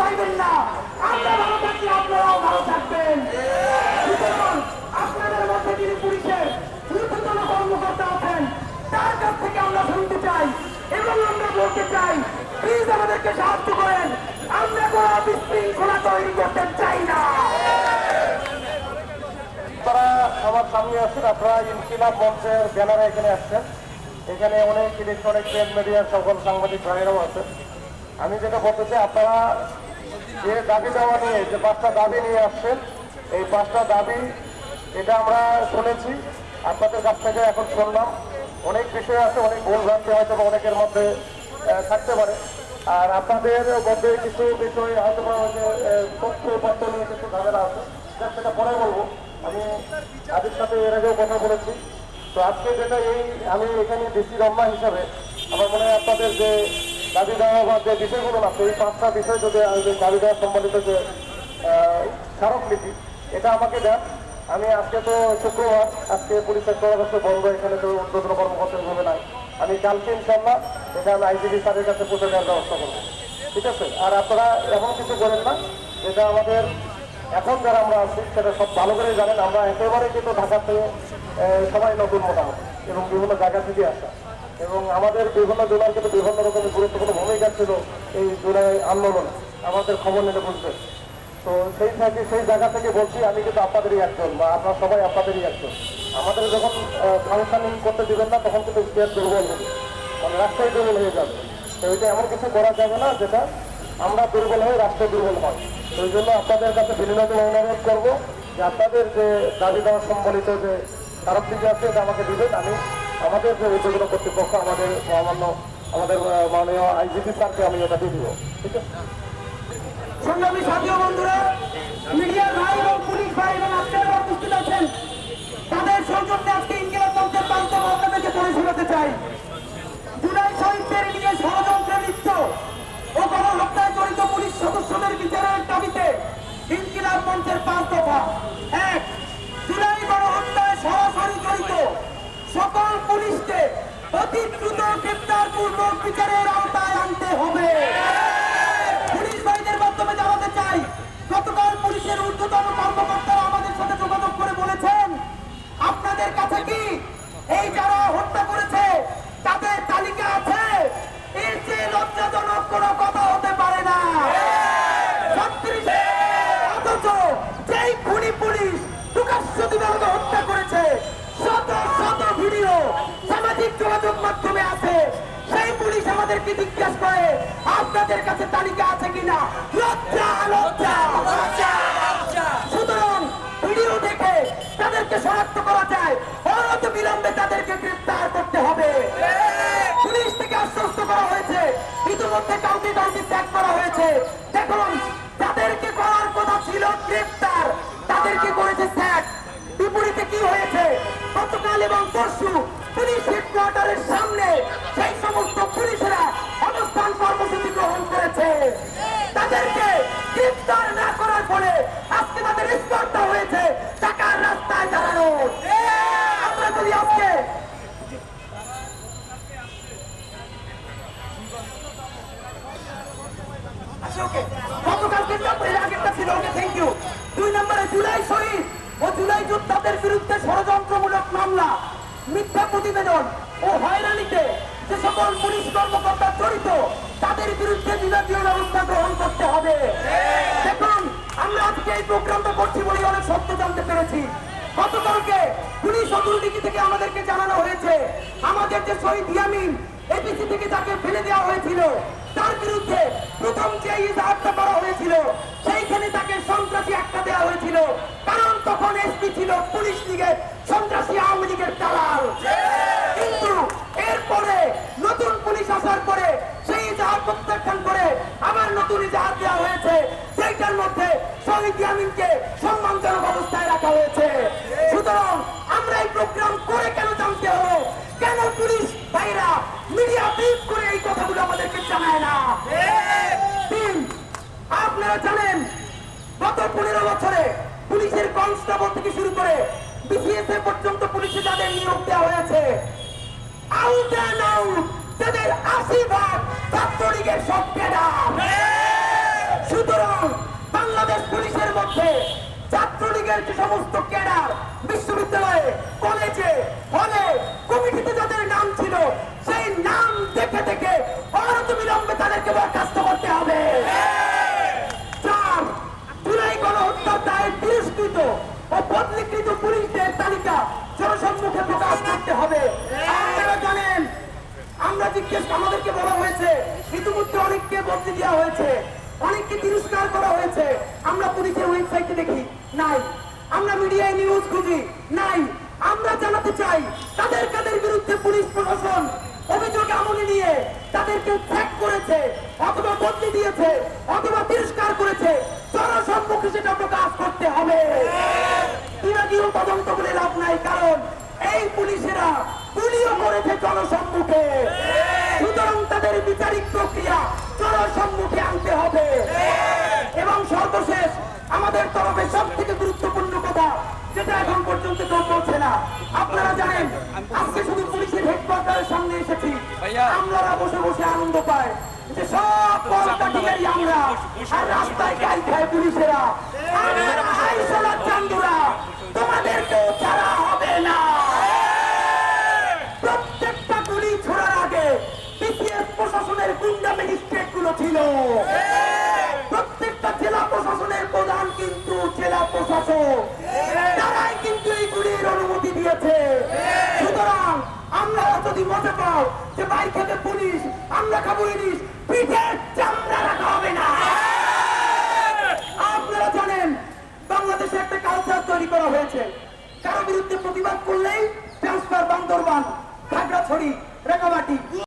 ভাইবেন না। আমরা ভালো থাকলে আপনারাও ভালো থাকবেন। আপনাদের মধ্যে যিনি পুলিশের ঊর্ধ্বতন কর্মকর্তা আছেন, তার কাছ থেকে আমরা শুনতে চাই এবং আমরা বলতে চাই প্লিজ আমাদেরকে সাহায্য করেন। আমরা কোনো বিশৃঙ্খলা তৈরি করতে চাই না। আপনারা আমার সামনে আসছেন আপনারা ইনকিলাব মঞ্চের ব্যানারে এখানে আসছেন। এখানে অনেক ইলেকট্রনিক প্রিন্ট মিডিয়ার সকল সাংবাদিক ভাইয়েরাও আছেন। আমি যেটা বলতে চাই, আপনারা যে দাবি দেওয়া নিয়ে, যে পাঁচটা দাবি নিয়ে আসছেন, এই পাঁচটা দাবি, এটা আমরা শুনেছি, আপনাদের কাছ থেকে এখন শুনলাম। অনেক বিষয় আছে, অনেক ভুল ভ্রান্তি হয়তো বা অনেকের মধ্যে থাকতে পারে। আর আপনাদের মধ্যে কিছু বিষয় হয়তো বা তথ্য পত্র নিয়ে কিছু ঝামেলা আছে সেটা পরে বলব। আমি আদির সাথে এর আগেও কথা বলেছি। তো আজকে যেটা এই, আমি এখানে ডিসি রম্মা হিসাবে, আমার মনে হয় আপনাদের যে দাবি দেওয়া বা যে বিষয়গুলো আছে এই পাঁচটা বিষয় যদি দাবি দেওয়া সম্বলিত যে স্মারকলিপি, এটা আমাকে দেন। আমি আজকে তো শুক্রবার, আজকে পুলিশের তরফে বন্ধ, এখানে তো উদ্বোধন কর্মকর্তা হিসেবে নাই। আমি কালকে ইনশাল্লাহ এটা আমি আইজিবি স্যারের কাছে পৌঁছে দেওয়ার ব্যবস্থা করব। ঠিক আছে? আর আপনারা এমন কিছু করেন না, যেটা আমাদের, এখন যারা আমরা আছি, সেটা সব ভালো করে জানেন। আমরা একেবারে কিন্তু ঢাকা থেকে সবাই নতুন মোটামুটি, এবং বিভিন্ন জায়গা থেকে আসা। এবং আমাদের বিভিন্ন জেলার কিন্তু বিভিন্ন রকমের গুরুত্বপূর্ণ ভূমিকা ছিল এই জুলাই আন্দোলনে। আমাদের খবর নিতে বুঝতে তো সেই থেকে, সেই জায়গা থেকে বলছি, আমি কিন্তু আপনাদেরই একজন বা আপনারা সবাই আপনাদেরই একজন। আমাদের যখন ফাংশনিং করতে দেবেন না, তখন কিন্তু স্টেট দুর্বল হবে। মানে রাষ্ট্রই দুর্বল হয়ে যাবে। তো এটা এমন কিছু করা যাবে না যেটা আমরা দুর্বল হয়ে রাষ্ট্র দুর্বল হয়। এই জন্য আপনাদের কাছে বিনীত অনুরোধ করব যে আপনাদের যে দাবি দেওয়া সম্বলিত যে দিকে আছে, এটা আমাকে দিবেন। আমি আমাদের যে উদ্যোগগুলো কর্তৃপক্ষ, আমাদের মহামান্য আমাদের মাননীয় আইজিপি স্যারকে আমি এটা দিয়ে দিব। ঠিক আছে? সংগ্রামী সাথীয় বন্ধুরা, মিডিয়ার ভাই এবং পুলিশ ভাই এবং তাদের অতি দ্রুত গ্রেপ্তার পূর্বক বিচারের আওতায় আনতে হবে। পুলিশ ভাইদের মাধ্যমে জানাতে চাই, গতকাল পুলিশের ঊর্ধ্বতন কর্মকর্তারা আমাদের সাথে যোগাযোগ করে বলেছেন, আপনাদের কাছে কি এই যারা হত্যা করেছে, তাদের তালিকা আছে? এর চেয়ে লজ্জাজনক কোনো যোগাযোগ মাধ্যমে আছে। সেই পুলিশ আমাদেরকে জিজ্ঞাসা করে আপনাদের কাছে তালিকা আছে কিনা? লজ্জা লজ্জা। সুতরাং ভিডিও দেখে তাদেরকে শনাক্ত করা যায়। অনত বিলম্বে তাদেরকে গ্রেপ্তার করতে হবে। পুলিশ থেকে আশ্বস্ত করা হয়েছে। ইতিমধ্যে কাউকে কাউকে ত্যাগ করা হয়েছে। দেখুন তাদেরকে করার কথা ছিল গ্রেপ্তার তাদেরকে করেছে স্যাক বিপরীতে কি হয়েছে? গতকাল এবং পরশু তাদেরকে গ্রেফতার না করার ফলে আজকে তাদের স্পর্ধা হয়েছে। টাকার রাস্তায় দাঁড়ানো। আমরা যদি আজকে আচ্ছা, দুই নম্বরে জুলাই শহীদ। ও জুলাই যোদ্ধাদের বিরুদ্ধে ষড়যন্ত্রমূলক মামলা মিথ্যা প্রতিবেদন ও হয়রানিতে যে সকল পুলিশ কর্মকর্তা জড়িত তাদের বিরুদ্ধে বিভাগীয় ব্যবস্থা গ্রহণ করতে হবে। দেখুন আমরা আজকে এই প্রোগ্রামটা করছি বলে অনেক সত্য জানতে পেরেছি। গতকালকে পুলিশ অথরিটি থেকে আমাদেরকে জানানো হয়েছে আমাদের যে শহীদ ইয়ামিন এপিসি থেকে তাকে ফেলে দেওয়া হয়েছিল। তার বিরুদ্ধে প্রথম যে ইজাহারটা করা হয়েছিল সেইখানে তাকে সন্ত্রাসী একটা দেওয়া হয়েছিল। কারণ তখন এসপি ছিল পুলিশ লীগের সন্ত্রাসী আওয়ামী লীগের দালাল। বাংলাদেশ পুলিশের মধ্যে ছাত্রলীগের বিশ্ববিদ্যালয়ে, কলেজে, হলে কমিটিতে যাদের নাম ছিল, সেই নাম দেখে দেখে অনতিবিলম্বে তাদেরকে বরখাস্ত করতে হবে। চার দায়ে তিরস্কৃত ও বদলিকৃত পুলিশদের তালিকা জনসম্মুখে প্রকাশ করতে হবে। আপনারা জানেন, আমরা জিজ্ঞেস আমাদেরকে বলা হয়েছে, ইতিমধ্যে অনেককে বদলি দেওয়া হয়েছে, অনেককে তিরস্কার করা হয়েছে। আমরা পুলিশের ওয়েবসাইটে দেখি, নাই। আমরা মিডিয়ায় নিউজ খুঁজি, নাই। আমরা জানাতে চাই, তাদের কাদের বিরুদ্ধে পুলিশ প্রশাসন অভিযোগ আমলে নিয়ে তাদেরকে ট্র্যাক করেছে অথবা বদলি দিয়েছে অথবা তিরস্কার করেছে। জনসম্মুখে সেটা প্রকাশ করতে হবে। বিভাগীয় তদন্ত বলে লাভ নাই কারণ এই পুলিশেরা গুলিও করেছে জনসম্মুখে। সুতরাং তাদের বিচারিক প্রক্রিয়া জনসম্মুখে আনতে হবে। এবং সর্বশেষ আমাদের তরফে সব থেকে গুরুত্বপূর্ণ কথা যেটা এখন পর্যন্ত কেউ বলছে না। আপনারা জানেন আজকে শুধু পুলিশের হেডকোয়ার্টারের সামনে এসেছি। আমরা বসে বসে আনন্দ পাই যে সব আমরা আর রাস্তায় গাই খায় পুলিশেরা। আমরা আইসলার চান্দুরা। ছাড়া হবে না। প্রত্যেকটা গুলি ছোড়ার আগে বিসিএস প্রশাসনের গুন্ডা ম্যাজিস্ট্রেটগুলো ছিল প্রত্যেকটা জেলা প্রশাসনের প্রধান কিন্তু জেলা প্রশাসক। এই অনুমতি দিয়েছে। সুতরাং আমরা যদি মজা পাও যে বাইক খেতে পুলিশ, আমরা খাব ইলিশ পিঠের চামড়া রাখা হবে না। আপনারা জানেন, বাংলাদেশে একটা কালচার তৈরি করা হয়েছে। কারও বিরুদ্ধে প্রতিবাদ করলেই ট্রান্সফার বান্দরবান খাগড়াছড়ি রেঙ্গামাটি